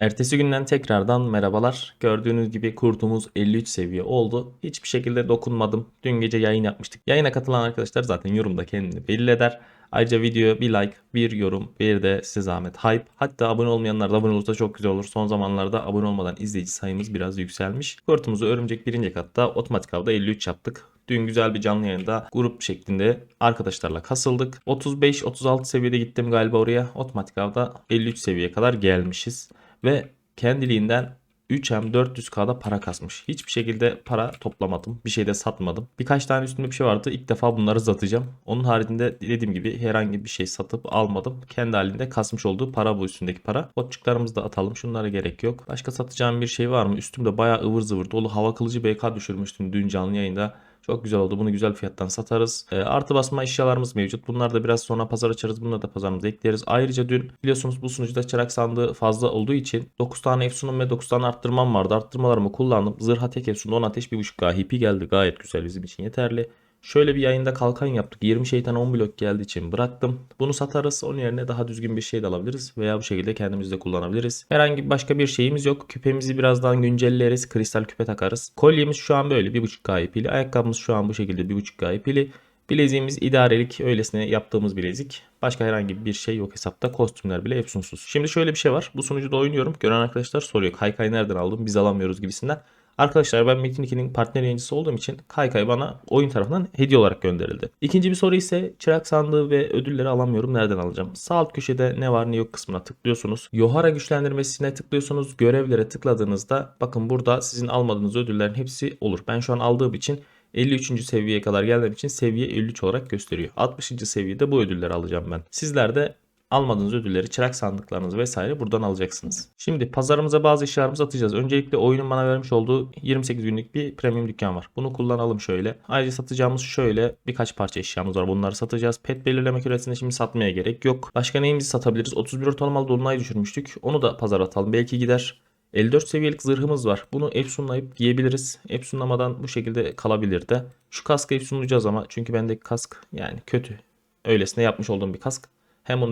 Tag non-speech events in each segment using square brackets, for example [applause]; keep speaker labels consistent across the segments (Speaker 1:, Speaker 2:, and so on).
Speaker 1: Ertesi günden tekrardan merhabalar. Gördüğünüz gibi kurtumuz 53 seviye oldu. Hiçbir şekilde dokunmadım. Dün gece yayın yapmıştık. Yayına katılan arkadaşlar zaten yorumda kendini belli eder. Ayrıca videoya bir like, bir yorum, bir de size zahmet hype. Hatta abone olmayanlar da abone olursa çok güzel olur. Son zamanlarda abone olmadan izleyici sayımız biraz yükselmiş. Kurtumuzu örümcek birinci katta otomatik avda 53 yaptık. Dün güzel bir canlı yayında grup şeklinde arkadaşlarla kasıldık. 35-36 seviyede gittim galiba oraya. Otomatik avda 53 seviyeye kadar gelmişiz. Ve kendiliğinden 3M 400K'da para kasmış. Hiçbir şekilde para toplamadım. Bir şey de satmadım. Birkaç tane üstünde bir şey vardı. İlk defa bunları satacağım. Onun haricinde dediğim gibi herhangi bir şey satıp almadım. Kendi halinde kasmış olduğu para bu üstündeki para. Botçuklarımızı da atalım. Şunlara gerek yok. Başka satacağım bir şey var mı? Üstümde bayağı ıvır zıvır dolu. Hava kılıcı BK düşürmüştüm dün canlı yayında. Çok güzel oldu. Bunu güzel fiyattan satarız. E, artı basma eşyalarımız mevcut. Bunlar da biraz sonra pazar açarız. Bunları da pazarımıza ekleriz. Ayrıca dün biliyorsunuz bu sunucuda çırak sandığı fazla olduğu için 9 tane efsunum ve 9 tane arttırmam vardı. Arttırmalarımı kullandım. Zırha tek efsunda 10 ateş 1.5K HP geldi. Gayet güzel bizim için yeterli. Şöyle bir yayında kalkan yaptık. 20 şeytan 10 blok geldiği için bıraktım. Bunu satarız. Onun yerine daha düzgün bir şey de alabiliriz. Veya bu şekilde kendimiz de kullanabiliriz. Herhangi başka bir şeyimiz yok. Küpemizi birazdan güncelleriz. Kristal küpe takarız. Kolyemiz şu an böyle 1.5K pili. Ayakkabımız şu an bu şekilde 1.5K pili. Bileziğimiz idarelik öylesine yaptığımız bilezik. Başka herhangi bir şey yok hesapta. Kostümler bile efsunsuz. Şimdi şöyle bir şey var. Bu sunucuda oynuyorum. Gören arkadaşlar soruyor. Kaykay nereden aldım? Biz alamıyoruz gibisinden. Arkadaşlar ben Metin 2'nin partner yayıncısı olduğum için Kaykay bana oyun tarafından hediye olarak gönderildi. İkinci bir soru ise çırak sandığı ve ödülleri alamıyorum. Nereden alacağım? Sağ alt köşede ne var ne yok kısmına tıklıyorsunuz. Yohara güçlendirmesine tıklıyorsunuz. Görevlere tıkladığınızda bakın burada sizin almadığınız ödüllerin hepsi olur. Ben şu an aldığım için 53. seviyeye kadar geldiğim için seviye 53 olarak gösteriyor. 60. seviyede bu ödülleri alacağım ben. Sizler de almadığınız ödülleri, çırak sandıklarınızı vesaire buradan alacaksınız. Şimdi pazarımıza bazı eşyalarımızı atacağız. Öncelikle oyunun bana vermiş olduğu 28 günlük bir premium dükkan var. Bunu kullanalım şöyle. Ayrıca satacağımız şöyle birkaç parça eşyamız var. Bunları satacağız. Pet belirleme küresinde şimdi satmaya gerek yok. Başka neyimizi satabiliriz? 31 ortalamalı dolunay düşürmüştük. Onu da pazara atalım. Belki gider. 54 seviyelik zırhımız var. Bunu Epson'layıp giyebiliriz. Epson'lamadan bu şekilde kalabilir de. Şu kaskı Epson'layacağız ama çünkü bendeki kask yani kötü. Öylesine yapmış olduğum bir kask.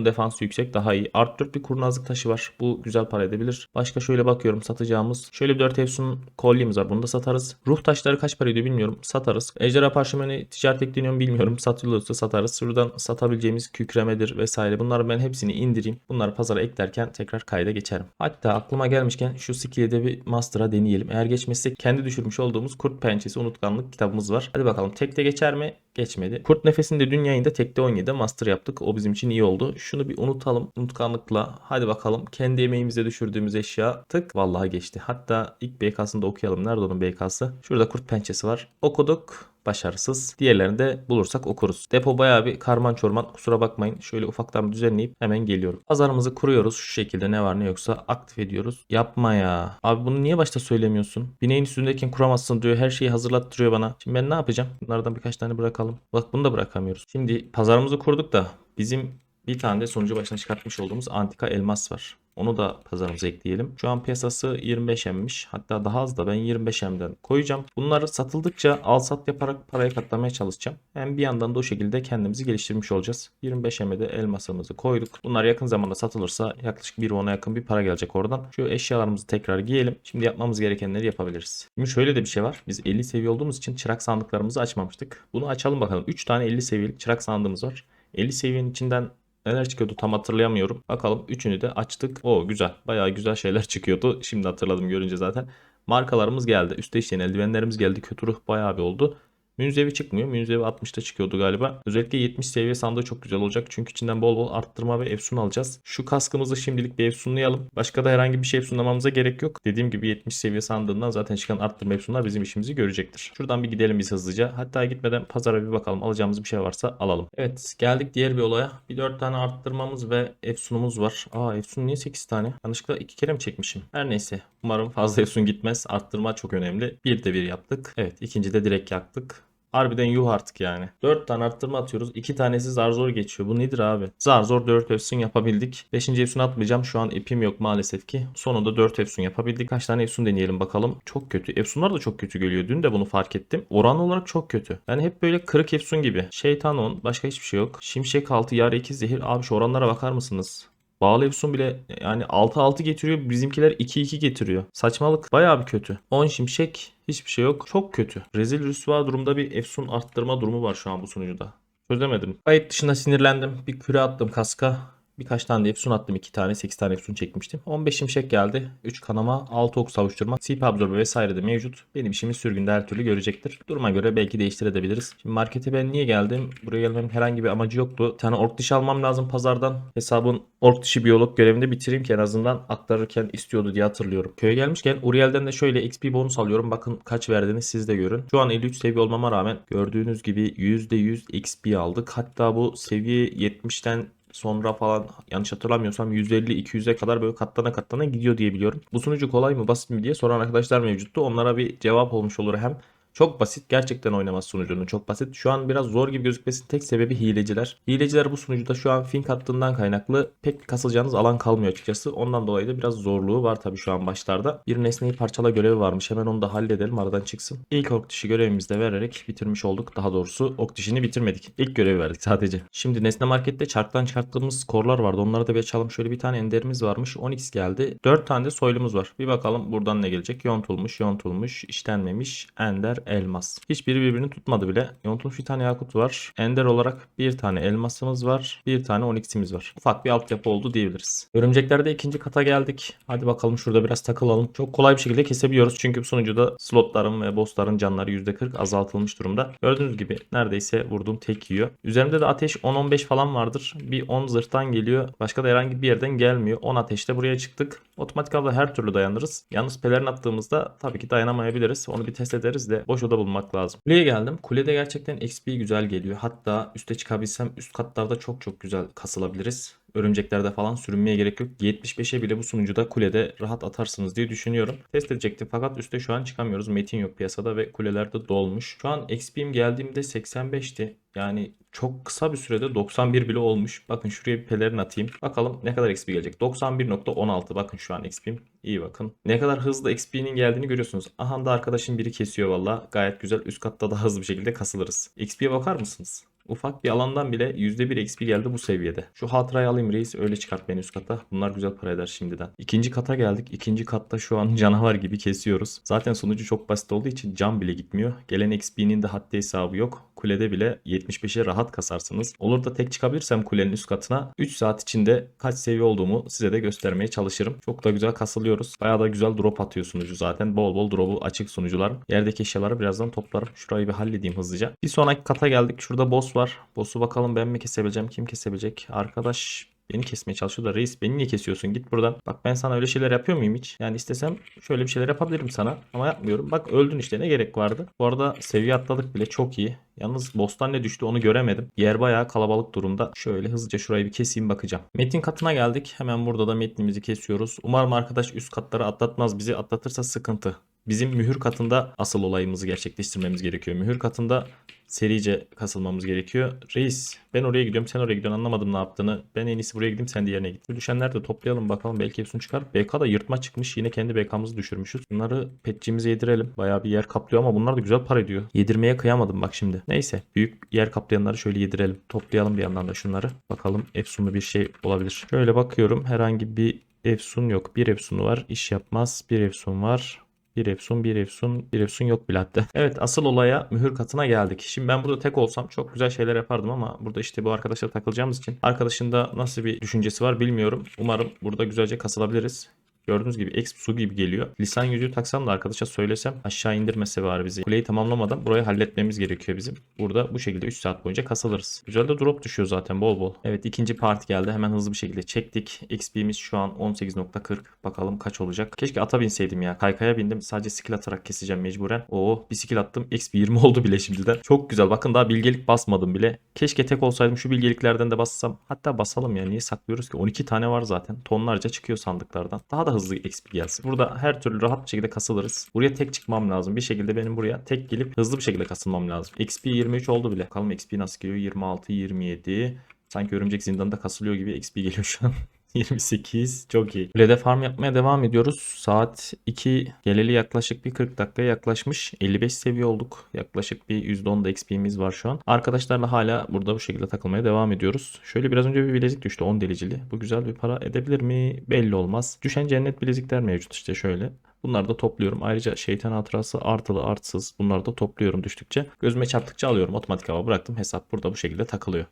Speaker 1: Onun defansı yüksek daha iyi. Art 4 bir kurnazlık taşı var. Bu güzel para edebilir. Başka şöyle bakıyorum satacağımız. Şöyle bir 4 Efsun kolyemiz var. Bunu da satarız. Ruh taşları kaç para ediyor bilmiyorum. Satarız. Ejderha parşömeni ticaret ekleniyor bilmiyorum. Satılıyorsa satarız. Şuradan satabileceğimiz kükremedir vesaire. Bunları ben hepsini indireyim. Bunları pazara eklerken tekrar kayda geçerim. Hatta aklıma gelmişken şu skill'e de bir master'a deneyelim. Eğer geçmezse kendi düşürmüş olduğumuz kurt pençesi unutkanlık kitabımız var. Hadi bakalım tekte geçer mi? Geçmedi. Kurt nefesinde dün yayında tekte 17'de master yaptık. O bizim için iyi oldu. Şunu bir unutalım unutkanlıkla. Hadi bakalım kendi emeğimize düşürdüğümüz eşya tık vallahi geçti. Hatta ilk BK'sını da okuyalım. Nerede onun BK'sı? Şurada kurt pençesi var. Okuduk başarısız. Diğerlerini de bulursak okuruz. Depo bayağı bir karman çorman kusura bakmayın. Şöyle ufaktan düzenleyip hemen geliyorum. Pazarımızı kuruyoruz. Şu şekilde ne var ne yoksa aktif ediyoruz. Yapma ya. Abi bunu niye başta söylemiyorsun? Bineğin üstündeyken kuramazsın diyor. Her şeyi hazırlattırıyor bana. Şimdi ben ne yapacağım? Bunlardan birkaç tane bırakalım. Bak bunu da bırakamıyoruz. Şimdi pazarımızı kurduk da bizim bir tane de sonucu başına çıkartmış olduğumuz antika elmas var. Onu da pazarımıza ekleyelim. Şu an piyasası 25M'miş. Hatta daha az da ben 25M'den koyacağım. Bunları satıldıkça al sat yaparak paraya katlamaya çalışacağım. Hem bir yandan da o şekilde kendimizi geliştirmiş olacağız. 25M'e de elmasımızı koyduk. Bunlar yakın zamanda satılırsa yaklaşık 1.10'a yakın bir para gelecek oradan. Şu eşyalarımızı tekrar giyelim. Şimdi yapmamız gerekenleri yapabiliriz. Şimdi şöyle de bir şey var. Biz 50 seviye olduğumuz için çırak sandıklarımızı açmamıştık. Bunu açalım bakalım. 3 tane 50 seviyelik çırak sandığımız var. 50 seviyenin içinden Neler çıkıyordu tam hatırlayamıyorum. Bakalım üçünü de açtık. O güzel. Bayağı güzel şeyler çıkıyordu. Şimdi hatırladım görünce zaten. Markalarımız geldi. Üstte işleyen eldivenlerimiz geldi. Kötü ruh bayağı bir oldu. Münzevi çıkmıyor. Münzevi 60'ta çıkıyordu galiba. Özellikle 70 seviye sandığı çok güzel olacak. Çünkü içinden bol bol arttırma ve efsun alacağız. Şu kaskımızı şimdilik bir efsunlayalım. Başka da herhangi bir şey efsunlamamıza gerek yok. Dediğim gibi 70 seviye sandığından zaten çıkan arttırma efsunlar bizim işimizi görecektir. Şuradan bir gidelim biz hızlıca. Hatta gitmeden pazara bir bakalım. Alacağımız bir şey varsa alalım. Evet geldik diğer bir olaya. Bir 4 tane arttırmamız ve efsunumuz var. Aa efsun niye 8 tane? Yanlışlıkla 2 kere mi çekmişim? Her neyse. Umarım fazla efsun gitmez. Arttırma çok önemli. Bir de bir yaptık. Evet ikinci de direkt yaktık. Harbiden yuh artık yani. 4 tane arttırma atıyoruz. 2 tanesi zar zor geçiyor. Bu nedir abi? Zar zor 4 efsun yapabildik. 5. efsun atmayacağım. Şu an ipim yok maalesef ki. Sonunda 4 efsun yapabildik. Kaç tane efsun deneyelim bakalım. Çok kötü. Efsunlar da çok kötü geliyor. Dün de bunu fark ettim. Oran olarak çok kötü. Yani hep böyle kırık efsun gibi. Şeytan 10. Başka hiçbir şey yok. Şimşek 6. Yar 2 zehir. Abi şu oranlara bakar mısınız? Bağlı Efsun bile yani 6-6 getiriyor. Bizimkiler 2-2 getiriyor. Saçmalık. Bayağı bir kötü. 10 şimşek hiçbir şey yok. Çok kötü. Rezil rüsva durumda bir Efsun arttırma durumu var şu an bu sunucuda. Çözemedim. Kayıt dışında sinirlendim. Bir küre attım kaska. Birkaç tane de Epson attım. 2 tane 8 tane Epson çekmiştim. 15 şimşek geldi. 3 kanama, 6 ok savuşturma, CP absorbe vesaire de mevcut. Benim işimi sürgünde her türlü görecektir. Duruma göre belki değiştirebiliriz. Şimdi markete ben niye geldim? Buraya gelmemin herhangi bir amacı yoktu. Bir tane ork dişi almam lazım pazardan. Hesabın ork dişi biyolog görevini bitireyim ki en azından aktarırken istiyordu diye hatırlıyorum. Köye gelmişken Uriel'den de şöyle XP bonus alıyorum. Bakın kaç verdiğini siz de görün. Şu an 53 seviye olmama rağmen gördüğünüz gibi %100 XP aldık. Hatta bu seviye 70'ten sonra falan yanlış hatırlamıyorsam 150-200'e kadar böyle katlana katlana gidiyor diye biliyorum. Bu sunucu kolay mı basit mi diye soran arkadaşlar mevcuttu. Onlara bir cevap olmuş olur hem. Çok basit. Gerçekten oynaması sunucunun çok basit. Şu an biraz zor gibi gözükmesinin tek sebebi hileciler. Hileciler bu sunucuda şu an fink attığından kaynaklı pek kasılacağınız alan kalmıyor açıkçası. Ondan dolayı da biraz zorluğu var tabii şu an başlarda. Bir nesneyi parçala görevi varmış. Hemen onu da halledelim aradan çıksın. İlk ok dişi görevimizi de vererek bitirmiş olduk. Daha doğrusu ok dişini bitirmedik. İlk görevi verdik sadece. Şimdi nesne markette çarktan çıkarttığımız skorlar vardı. Onları da bir açalım. Şöyle bir tane enderimiz varmış. 10x geldi. 4 tane de soylumuz var. Bir bakalım buradan ne gelecek. Yontulmuş, yontulmuş, işlenmemiş, ender, elmas. Hiçbiri birbirini tutmadı bile. Yontulmuş bir tane yakut var. Ender olarak bir tane elmasımız var. Bir tane 10x'imiz var. Ufak bir altyapı oldu diyebiliriz. Örümceklerde ikinci kata geldik. Hadi bakalım şurada biraz takılalım. Çok kolay bir şekilde kesebiliyoruz. Çünkü bu sunucuda slotların ve bossların canları %40 azaltılmış durumda. Gördüğünüz gibi neredeyse vurduğum tek yiyor. Üzerimde de ateş 10-15 falan vardır. Bir 10 zırhtan geliyor. Başka da herhangi bir yerden gelmiyor. 10 ateşte buraya çıktık. Otomatik avda her türlü dayanırız. Yalnız pelerin attığımızda tabii ki dayanamayabiliriz. Onu bir test ederiz de boş oda bulmak lazım. Kuleye geldim. Kulede gerçekten XP güzel geliyor. Hatta üste çıkabilsem üst katlarda çok çok güzel kasılabiliriz. Örümceklerde falan sürünmeye gerek yok. 75'e bile bu sunucuda kulede rahat atarsınız diye düşünüyorum. Test edecektim fakat üste şu an çıkamıyoruz. Metin yok piyasada ve kuleler de dolmuş. Şu an XP'm geldiğimde 85'ti. Yani çok kısa bir sürede 91 bile olmuş. Bakın şuraya bir pelerin atayım. Bakalım ne kadar XP gelecek. 91.16 bakın şu an XP'm. İyi bakın. Ne kadar hızlı XP'nin geldiğini görüyorsunuz. Aha da arkadaşım biri kesiyor valla. Gayet güzel. Üst katta da hızlı bir şekilde kasılırız. XP'ye bakar mısınız? Ufak bir alandan bile %1 XP geldi bu seviyede. Şu hatırayı alayım reis öyle çıkart beni üst kata. Bunlar güzel para eder şimdiden. İkinci kata geldik. İkinci katta şu an [laughs] canavar gibi kesiyoruz. Zaten sonucu çok basit olduğu için can bile gitmiyor. Gelen XP'nin de haddi hesabı yok. Kulede bile 75'e rahat kasarsınız. Olur da tek çıkabilirsem kulenin üst katına 3 saat içinde kaç seviye olduğumu size de göstermeye çalışırım. Çok da güzel kasılıyoruz. Bayağı da güzel drop atıyor sunucu zaten. Bol bol drop'u açık sunucular. Yerdeki eşyaları birazdan toplarım. Şurayı bir halledeyim hızlıca. Bir sonraki kata geldik. Şurada boss var. Boss'u bakalım ben mi kesebileceğim? Kim kesebilecek? Arkadaş Beni kesmeye çalışıyor da reis beni niye kesiyorsun git buradan. Bak ben sana öyle şeyler yapıyor muyum hiç? Yani istesem şöyle bir şeyler yapabilirim sana ama yapmıyorum. Bak öldün işte ne gerek vardı. Bu arada seviye atladık bile çok iyi. Yalnız boss'tan ne düştü onu göremedim. Yer bayağı kalabalık durumda. Şöyle hızlıca şurayı bir keseyim bakacağım. Metin katına geldik. Hemen burada da metnimizi kesiyoruz. Umarım arkadaş üst katları atlatmaz bizi. Atlatırsa sıkıntı. Bizim mühür katında asıl olayımızı gerçekleştirmemiz gerekiyor. Mühür katında serice kasılmamız gerekiyor. Reis ben oraya gidiyorum sen oraya gidiyorsun anlamadım ne yaptığını. Ben en iyisi buraya gideyim sen diğerine git. Düşenler de toplayalım bakalım belki hepsini çıkar. BK da yırtma çıkmış yine kendi BK'mızı düşürmüşüz. Bunları petçimize yedirelim. Bayağı bir yer kaplıyor ama bunlar da güzel para ediyor. Yedirmeye kıyamadım bak şimdi. Neyse büyük yer kaplayanları şöyle yedirelim. Toplayalım bir yandan da şunları. Bakalım efsunlu bir şey olabilir. Şöyle bakıyorum herhangi bir efsun yok. Bir efsunu var iş yapmaz. Bir efsun var. Bir Efsun, bir Efsun, bir Efsun yok bile hatta. [laughs] Evet asıl olaya mühür katına geldik. Şimdi ben burada tek olsam çok güzel şeyler yapardım ama burada işte bu arkadaşla takılacağımız için arkadaşın da nasıl bir düşüncesi var bilmiyorum. Umarım burada güzelce kasılabiliriz. Gördüğünüz gibi exp su gibi geliyor. Lisan yüzüğü taksam da arkadaşa söylesem aşağı indirmese var bizi. Kuleyi tamamlamadan burayı halletmemiz gerekiyor bizim. Burada bu şekilde 3 saat boyunca kasılırız. Güzel de drop düşüyor zaten bol bol. Evet ikinci part geldi. Hemen hızlı bir şekilde çektik. XP'miz şu an 18.40. Bakalım kaç olacak. Keşke ata binseydim ya. Kaykaya bindim. Sadece skill atarak keseceğim mecburen. Oo bir skill attım. XP 20 oldu bile şimdiden. Çok güzel. Bakın daha bilgelik basmadım bile. Keşke tek olsaydım şu bilgeliklerden de bassam. Hatta basalım ya. Niye saklıyoruz ki? 12 tane var zaten. Tonlarca çıkıyor sandıklardan. Daha hızlı XP gelsin. Burada her türlü rahat bir şekilde kasılırız. Buraya tek çıkmam lazım. Bir şekilde benim buraya tek gelip hızlı bir şekilde kasılmam lazım. XP 23 oldu bile. Bakalım XP nasıl geliyor? 26, 27. Sanki örümcek zindanında kasılıyor gibi XP geliyor şu an. [laughs] [laughs] 28 çok iyi. Kulede farm yapmaya devam ediyoruz. Saat 2 geleli yaklaşık bir 40 dakikaya yaklaşmış. 55 seviye olduk. Yaklaşık bir %10 da XP'miz var şu an. Arkadaşlarla hala burada bu şekilde takılmaya devam ediyoruz. Şöyle biraz önce bir bilezik düştü 10 delicili. Bu güzel bir para edebilir mi? Belli olmaz. Düşen cennet bilezikler mevcut işte şöyle. Bunları da topluyorum. Ayrıca şeytan hatırası artılı artsız bunları da topluyorum düştükçe. Gözüme çarptıkça alıyorum. Otomatik hava bıraktım. Hesap burada bu şekilde takılıyor.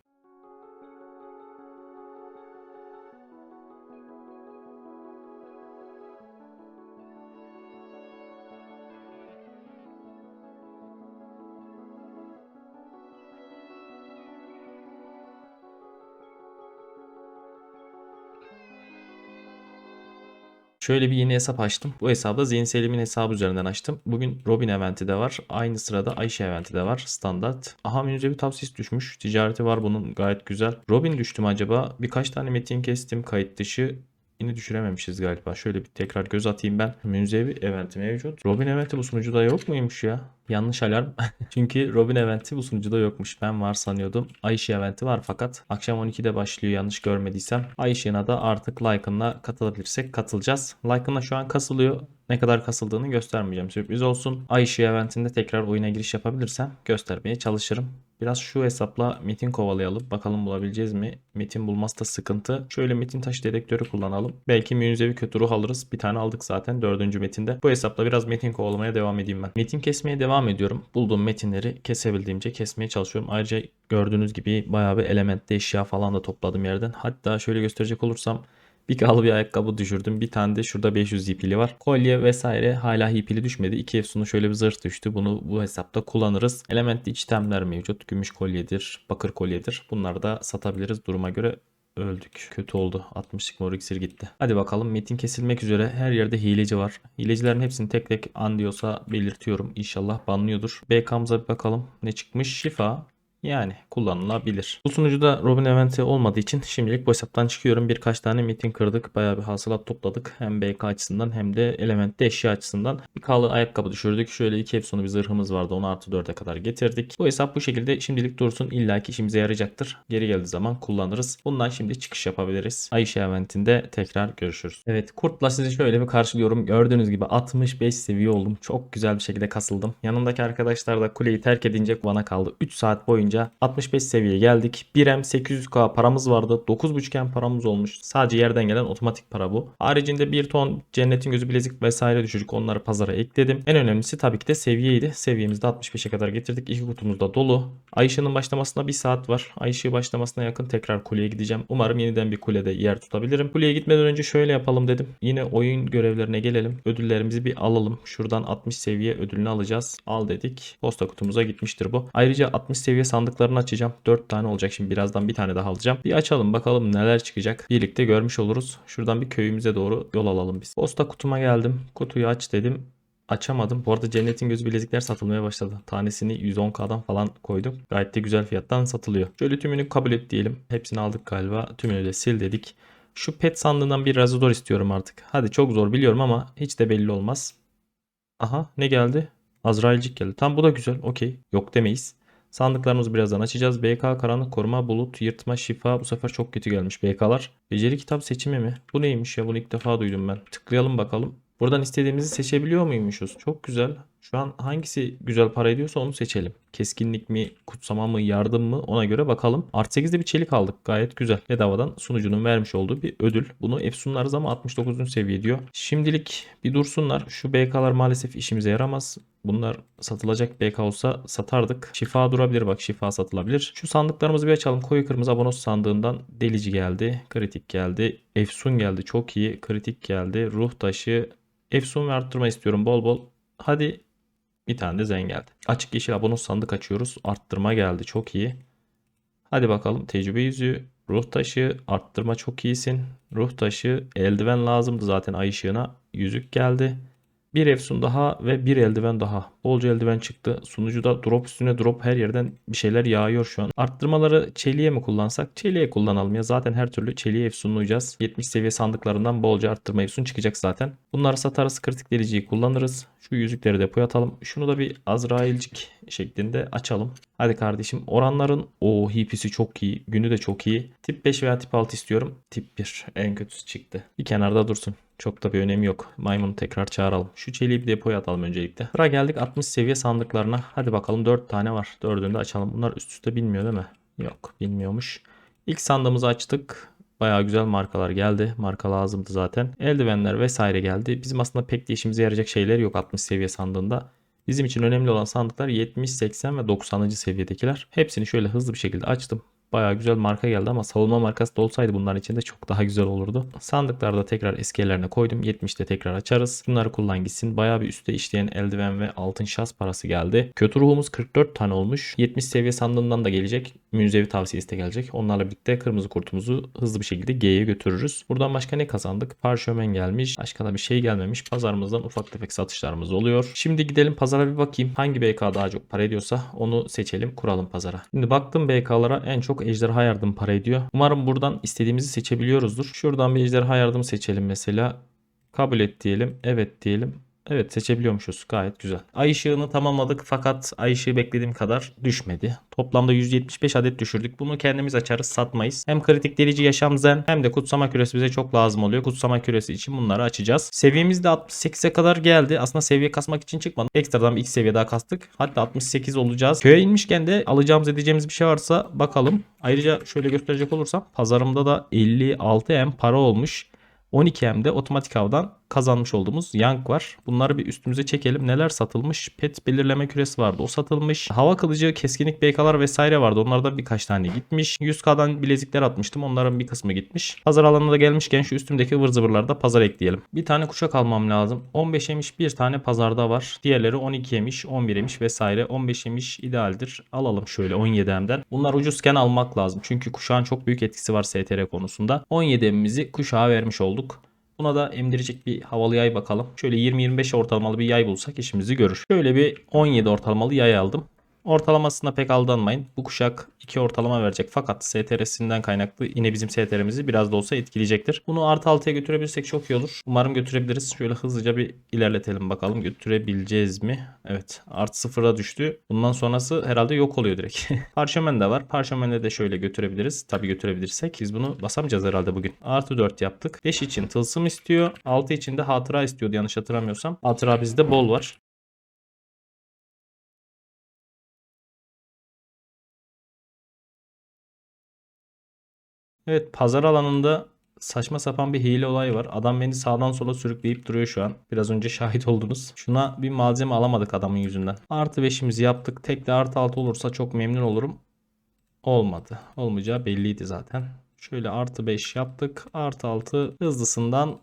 Speaker 1: Şöyle bir yeni hesap açtım. Bu hesabı da Zihin Selim'in hesabı üzerinden açtım. Bugün Robin eventi de var. Aynı sırada Ayşe eventi de var. Standart. Aha önce bir tavsiyesi düşmüş. Ticareti var bunun gayet güzel. Robin düştüm acaba. Birkaç tane metin kestim kayıt dışı. Yine düşürememişiz galiba. Şöyle bir tekrar göz atayım ben. Münzevi eventi mevcut. Robin eventi bu sunucuda yok muymuş ya? Yanlış alarm. [laughs] Çünkü Robin eventi bu sunucuda yokmuş. Ben var sanıyordum. Ayşe eventi var fakat akşam 12'de başlıyor yanlış görmediysem. Ayşe'na da artık Lycan'la katılabilirsek katılacağız. Lycan'la şu an kasılıyor. Ne kadar kasıldığını göstermeyeceğim. Sürpriz olsun. Ayşe eventinde tekrar oyuna giriş yapabilirsem göstermeye çalışırım. Biraz şu hesapla metin kovalayalım. Bakalım bulabileceğiz mi? Metin bulması da sıkıntı. Şöyle metin taş dedektörü kullanalım. Belki münzevi kötü ruh alırız. Bir tane aldık zaten dördüncü metinde. Bu hesapla biraz metin kovalamaya devam edeyim ben. Metin kesmeye devam ediyorum. Bulduğum metinleri kesebildiğimce kesmeye çalışıyorum. Ayrıca gördüğünüz gibi bayağı bir elementli eşya falan da topladım yerden. Hatta şöyle gösterecek olursam bir kalı bir ayakkabı düşürdüm. Bir tane de şurada 500 hipili var. Kolye vesaire hala hipili düşmedi. İki efsunu şöyle bir zırh düştü. Bunu bu hesapta kullanırız. Elementli itemler mevcut. Gümüş kolyedir, bakır kolyedir. Bunları da satabiliriz duruma göre öldük. Kötü oldu. 60'lık mor iksir gitti. Hadi bakalım metin kesilmek üzere. Her yerde hileci var. Hilecilerin hepsini tek tek an belirtiyorum. İnşallah banlıyordur. BK'mıza bir bakalım. Ne çıkmış? Şifa. Yani kullanılabilir. Bu sunucuda Robin eventi olmadığı için şimdilik bu hesaptan çıkıyorum. Birkaç tane meeting kırdık. Bayağı bir hasılat topladık. Hem BK açısından hem de elementli eşya açısından. Bir kalı ayakkabı düşürdük. Şöyle iki efsonu bir zırhımız vardı. Onu artı 4'e kadar getirdik. Bu hesap bu şekilde şimdilik dursun. İlla ki işimize yarayacaktır. Geri geldiği zaman kullanırız. Bundan şimdi çıkış yapabiliriz. Ayşe eventinde tekrar görüşürüz. Evet kurtla sizi şöyle bir karşılıyorum. Gördüğünüz gibi 65 seviye oldum. Çok güzel bir şekilde kasıldım. Yanımdaki arkadaşlar da kuleyi terk edince bana kaldı. 3 saat boyunca boyunca 65 seviyeye geldik. 1M 800k paramız vardı. 9.5M paramız olmuş. Sadece yerden gelen otomatik para bu. Haricinde 1 ton cennetin gözü bilezik vesaire düşürdük. Onları pazara ekledim. En önemlisi tabii ki de seviyeydi. Seviyemizi de 65'e kadar getirdik. İki kutumuz da dolu. Ay başlamasına bir saat var. Ay başlamasına yakın tekrar kuleye gideceğim. Umarım yeniden bir kulede yer tutabilirim. Kuleye gitmeden önce şöyle yapalım dedim. Yine oyun görevlerine gelelim. Ödüllerimizi bir alalım. Şuradan 60 seviye ödülünü alacağız. Al dedik. Posta kutumuza gitmiştir bu. Ayrıca 60 seviye sandıklarını açacağım. 4 tane olacak şimdi birazdan bir tane daha alacağım. Bir açalım bakalım neler çıkacak. Birlikte görmüş oluruz. Şuradan bir köyümüze doğru yol alalım biz. Posta kutuma geldim. Kutuyu aç dedim. Açamadım. Bu arada cennetin gözü bilezikler satılmaya başladı. Tanesini 110k'dan falan koydum. Gayet de güzel fiyattan satılıyor. Şöyle tümünü kabul et diyelim. Hepsini aldık galiba. Tümünü de sil dedik. Şu pet sandığından bir razodor istiyorum artık. Hadi çok zor biliyorum ama hiç de belli olmaz. Aha ne geldi? Azrailcik geldi. Tam bu da güzel. Okey. Yok demeyiz. Sandıklarımızı birazdan açacağız. BK karanlık koruma, bulut, yırtma, şifa. Bu sefer çok kötü gelmiş BK'lar. Beceri kitap seçimi mi? Bu neymiş ya? Bunu ilk defa duydum ben. Tıklayalım bakalım. Buradan istediğimizi seçebiliyor muymuşuz? Çok güzel. Şu an hangisi güzel para ediyorsa onu seçelim. Keskinlik mi, kutsama mı, yardım mı ona göre bakalım. Artı 8'de bir çelik aldık. Gayet güzel. Bedavadan sunucunun vermiş olduğu bir ödül. Bunu efsunlarız ama 69. seviye diyor. Şimdilik bir dursunlar. Şu BK'lar maalesef işimize yaramaz. Bunlar satılacak BK olsa satardık. Şifa durabilir bak şifa satılabilir. Şu sandıklarımızı bir açalım. Koyu kırmızı abonos sandığından delici geldi. Kritik geldi. Efsun geldi çok iyi. Kritik geldi. Ruh taşı. Efsun ve arttırma istiyorum bol bol. Hadi bir tane de zen geldi. Açık yeşil abonos sandık açıyoruz. Arttırma geldi çok iyi. Hadi bakalım tecrübe yüzüğü. Ruh taşı arttırma çok iyisin. Ruh taşı eldiven lazımdı zaten ay ışığına. Yüzük geldi. Bir efsun daha ve bir eldiven daha. Bolca eldiven çıktı. Sunucuda drop üstüne drop her yerden bir şeyler yağıyor şu an. Arttırmaları çeliğe mi kullansak? Çeliğe kullanalım ya. Zaten her türlü çeliğe efsunlayacağız. 70 seviye sandıklarından bolca arttırma efsun çıkacak zaten. Bunları satarız. Kritik deliciyi kullanırız. Şu yüzükleri depoya atalım. Şunu da bir Azrailcik şeklinde açalım. Hadi kardeşim oranların o hipisi çok iyi. Günü de çok iyi. Tip 5 veya tip 6 istiyorum. Tip 1 en kötüsü çıktı. Bir kenarda dursun. Çok da bir önemi yok. Maymunu tekrar çağıralım. Şu çeliği bir depoya atalım öncelikle. Sıra geldik 60 seviye sandıklarına. Hadi bakalım 4 tane var. Dördünü de açalım. Bunlar üst üste bilmiyor değil mi? Yok bilmiyormuş. İlk sandığımızı açtık. Bayağı güzel markalar geldi. Marka lazımdı zaten. Eldivenler vesaire geldi. Bizim aslında pek de işimize yarayacak şeyler yok 60 seviye sandığında. Bizim için önemli olan sandıklar 70, 80 ve 90. seviyedekiler. Hepsini şöyle hızlı bir şekilde açtım. Bayağı güzel marka geldi ama savunma markası da olsaydı bunların içinde çok daha güzel olurdu. Sandıklarda tekrar eski yerlerine koydum. 70'te tekrar açarız. Bunları kullan gitsin. Bayağı bir üstte işleyen eldiven ve altın şans parası geldi. Kötü ruhumuz 44 tane olmuş. 70 seviye sandığından da gelecek. Münzevi tavsiyesi de gelecek. Onlarla birlikte kırmızı kurtumuzu hızlı bir şekilde G'ye götürürüz. Buradan başka ne kazandık? Parşömen gelmiş. Başka da bir şey gelmemiş. Pazarımızdan ufak tefek satışlarımız oluyor. Şimdi gidelim pazara bir bakayım. Hangi BK daha çok para ediyorsa onu seçelim. Kuralım pazara. Şimdi baktım BK'lara en çok ejderha yardım para ediyor. Umarım buradan istediğimizi seçebiliyoruzdur. Şuradan bir ejderha yardım seçelim mesela. Kabul et diyelim. Evet diyelim. Evet seçebiliyormuşuz. Gayet güzel. Ay ışığını tamamladık fakat ay ışığı beklediğim kadar düşmedi. Toplamda 175 adet düşürdük. Bunu kendimiz açarız satmayız. Hem kritik delici yaşam zen hem de kutsama küresi bize çok lazım oluyor. Kutsama küresi için bunları açacağız. Seviyemiz de 68'e kadar geldi. Aslında seviye kasmak için çıkmadı. Ekstradan bir iki seviye daha kastık. Hatta 68 olacağız. Köye inmişken de alacağımız edeceğimiz bir şey varsa bakalım. Ayrıca şöyle gösterecek olursam pazarımda da 56 M para olmuş. 12 M'de otomatik avdan kazanmış olduğumuz Yank var. Bunları bir üstümüze çekelim. Neler satılmış? Pet belirleme küresi vardı. O satılmış. Hava kılıcı, keskinlik BK'lar vesaire vardı. Onlardan birkaç tane gitmiş. 100K'dan bilezikler atmıştım. Onların bir kısmı gitmiş. Pazar alanına da gelmişken şu üstümdeki ıvır zıvırları da pazar ekleyelim. Bir tane kuşak almam lazım. 15 emiş bir tane pazarda var. Diğerleri 12 emiş, 11 emiş vesaire. 15 emiş idealdir. Alalım şöyle 17 M'den. Bunlar ucuzken almak lazım. Çünkü kuşağın çok büyük etkisi var STR konusunda. 17 M'imizi kuşağa vermiş olduk. Buna da emdirecek bir havalı yay bakalım. Şöyle 20-25 ortalamalı bir yay bulsak işimizi görür. Şöyle bir 17 ortalamalı yay aldım. Ortalamasına pek aldanmayın. Bu kuşak 2 ortalama verecek fakat STR'sinden kaynaklı yine bizim STR'mizi biraz da olsa etkileyecektir. Bunu artı 6'ya götürebilirsek çok iyi olur. Umarım götürebiliriz. Şöyle hızlıca bir ilerletelim bakalım götürebileceğiz mi? Evet artı 0'a düştü. Bundan sonrası herhalde yok oluyor direkt. [laughs] Parşömen de var. Parşömenle de şöyle götürebiliriz. Tabi götürebilirsek. Biz bunu basamayacağız herhalde bugün. Artı 4 yaptık. 5 için tılsım istiyor. 6 için de hatıra istiyordu yanlış hatırlamıyorsam. Hatıra bizde bol var. Evet pazar alanında saçma sapan bir hile olayı var. Adam beni sağdan sola sürükleyip duruyor şu an. Biraz önce [laughs] şahit oldunuz. Şuna bir malzeme alamadık adamın yüzünden. Artı 5'imizi yaptık. Tek de artı 6 olursa çok memnun olurum. Olmadı. Olmayacağı belliydi zaten. Şöyle artı 5 yaptık. Artı 6 hızlısından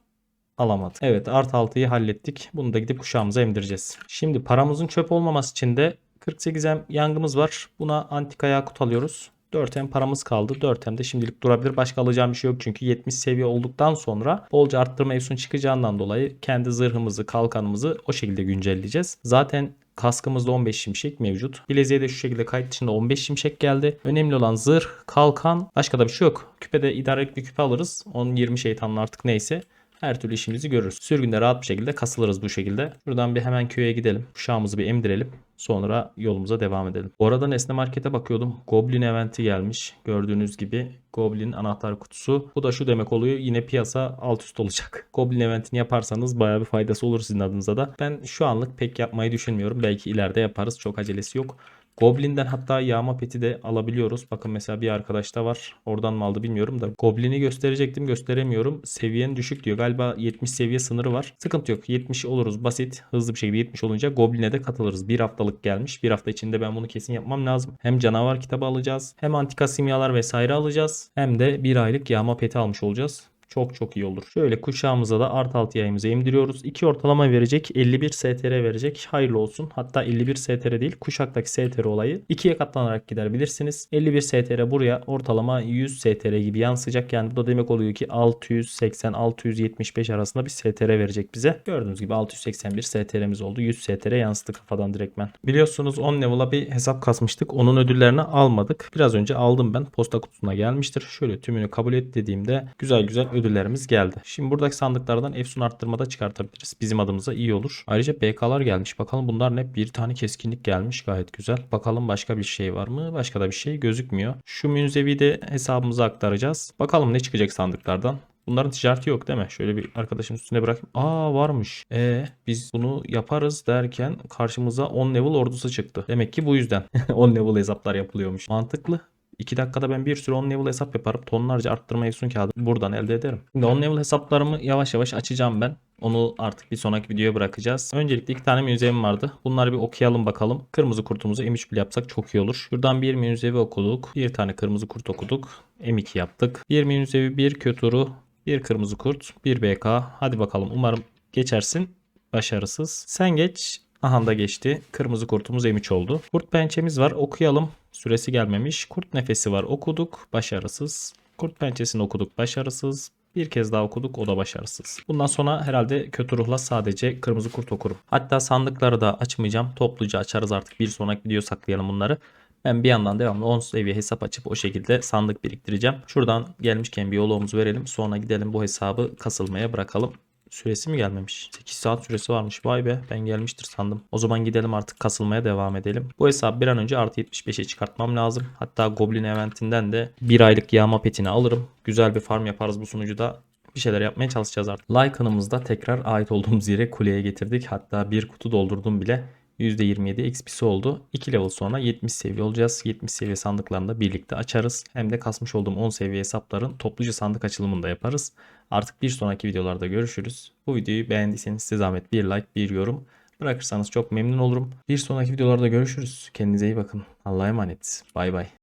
Speaker 1: alamadık. Evet artı 6'yı hallettik. Bunu da gidip kuşağımıza emdireceğiz. Şimdi paramızın çöp olmaması için de 48 em yangımız var. Buna antika yakut alıyoruz. 4M paramız kaldı. 4M de şimdilik durabilir. Başka alacağım bir şey yok çünkü 70 seviye olduktan sonra bolca arttırma efsun çıkacağından dolayı kendi zırhımızı, kalkanımızı o şekilde güncelleyeceğiz. Zaten Kaskımızda 15 şimşek mevcut. Bileziğe de şu şekilde kayıt içinde 15 şimşek geldi. Önemli olan zırh, kalkan, başka da bir şey yok. Küpede idarelik bir küpe alırız. 10-20 şeytanlı artık neyse. Her türlü işimizi görürüz. Sürgünde rahat bir şekilde kasılırız bu şekilde. Buradan bir hemen köye gidelim. Kuşağımızı bir emdirelim. Sonra yolumuza devam edelim. Bu arada Nesne Market'e bakıyordum. Goblin eventi gelmiş. Gördüğünüz gibi Goblin anahtar kutusu. Bu da şu demek oluyor. Yine piyasa alt üst olacak. [laughs] Goblin eventini yaparsanız baya bir faydası olur sizin adınıza da. Ben şu anlık pek yapmayı düşünmüyorum. Belki ileride yaparız. Çok acelesi yok. Goblin'den hatta yağma peti de alabiliyoruz. Bakın mesela bir arkadaşta var. Oradan mı aldı bilmiyorum da. Goblin'i gösterecektim gösteremiyorum. Seviyen düşük diyor. Galiba 70 seviye sınırı var. Sıkıntı yok. 70 oluruz basit. Hızlı bir şekilde 70 olunca Goblin'e de katılırız. Bir haftalık gelmiş. Bir hafta içinde ben bunu kesin yapmam lazım. Hem canavar kitabı alacağız. Hem antika simyalar vesaire alacağız. Hem de bir aylık yağma peti almış olacağız. Çok çok iyi olur. Şöyle kuşağımıza da art alt yayımızı emdiriyoruz. 2 ortalama verecek. 51 STR verecek. Hayırlı olsun. Hatta 51 STR değil. Kuşaktaki STR olayı 2'ye katlanarak gider bilirsiniz. 51 STR buraya ortalama 100 STR gibi yansıyacak. Yani bu da demek oluyor ki 680-675 arasında bir STR verecek bize. Gördüğünüz gibi 681 STR'miz oldu. 100 STR yansıdı kafadan direktmen. Biliyorsunuz 10 level'a bir hesap kasmıştık. Onun ödüllerini almadık. Biraz önce aldım ben. Posta kutusuna gelmiştir. Şöyle tümünü kabul et dediğimde güzel güzel ödüllerimiz geldi. Şimdi buradaki sandıklardan Efsun arttırmada çıkartabiliriz. Bizim adımıza iyi olur. Ayrıca BK'lar gelmiş. Bakalım bunlar ne? Bir tane keskinlik gelmiş. Gayet güzel. Bakalım başka bir şey var mı? Başka da bir şey gözükmüyor. Şu münzevi de hesabımıza aktaracağız. Bakalım ne çıkacak sandıklardan. Bunların ticareti yok değil mi? Şöyle bir arkadaşın üstüne bırakayım. Aa varmış. E biz bunu yaparız derken karşımıza 10 level ordusu çıktı. Demek ki bu yüzden [laughs] 10 level hesaplar yapılıyormuş. Mantıklı. 2 dakikada ben bir sürü 10 level hesap yaparım. Tonlarca arttırma efsun kağıdı buradan elde ederim. Şimdi 10 level hesaplarımı yavaş yavaş açacağım ben. Onu artık bir sonraki videoya bırakacağız. Öncelikle iki tane müzevim vardı. Bunları bir okuyalım bakalım. Kırmızı kurtumuzu M3 bile yapsak çok iyi olur. Şuradan bir müzevi okuduk. Bir tane kırmızı kurt okuduk. M2 yaptık. Bir müzevi, bir köturu, bir kırmızı kurt, bir BK. Hadi bakalım umarım geçersin. Başarısız. Sen geç. Aha da geçti. Kırmızı kurtumuz M3 oldu. Kurt pençemiz var. Okuyalım. Süresi gelmemiş. Kurt nefesi var. Okuduk. Başarısız. Kurt pençesini okuduk. Başarısız. Bir kez daha okuduk o da başarısız. Bundan sonra herhalde kötü ruhla sadece kırmızı kurt okurum. Hatta sandıkları da açmayacağım. Topluca açarız artık bir sonraki video saklayalım bunları. Ben bir yandan devamlı 10 seviye hesap açıp o şekilde sandık biriktireceğim. Şuradan gelmişken bir yolumuzu verelim. Sonra gidelim bu hesabı kasılmaya bırakalım. Süresi mi gelmemiş? 8 saat süresi varmış. Vay be ben gelmiştir sandım. O zaman gidelim artık kasılmaya devam edelim. Bu hesabı bir an önce artı 75'e çıkartmam lazım. Hatta Goblin eventinden de bir aylık yağma petini alırım. Güzel bir farm yaparız bu sunucuda. Bir şeyler yapmaya çalışacağız artık. Lycan'ımızda tekrar ait olduğumuz yere kuleye getirdik. Hatta bir kutu doldurdum bile. %27 XP'si oldu. 2 level sonra 70 seviye olacağız. 70 seviye sandıklarını da birlikte açarız. Hem de kasmış olduğum 10 seviye hesapların topluca sandık açılımını da yaparız. Artık bir sonraki videolarda görüşürüz. Bu videoyu beğendiyseniz size zahmet bir like bir yorum bırakırsanız çok memnun olurum. Bir sonraki videolarda görüşürüz. Kendinize iyi bakın. Allah'a emanet. Bay bay.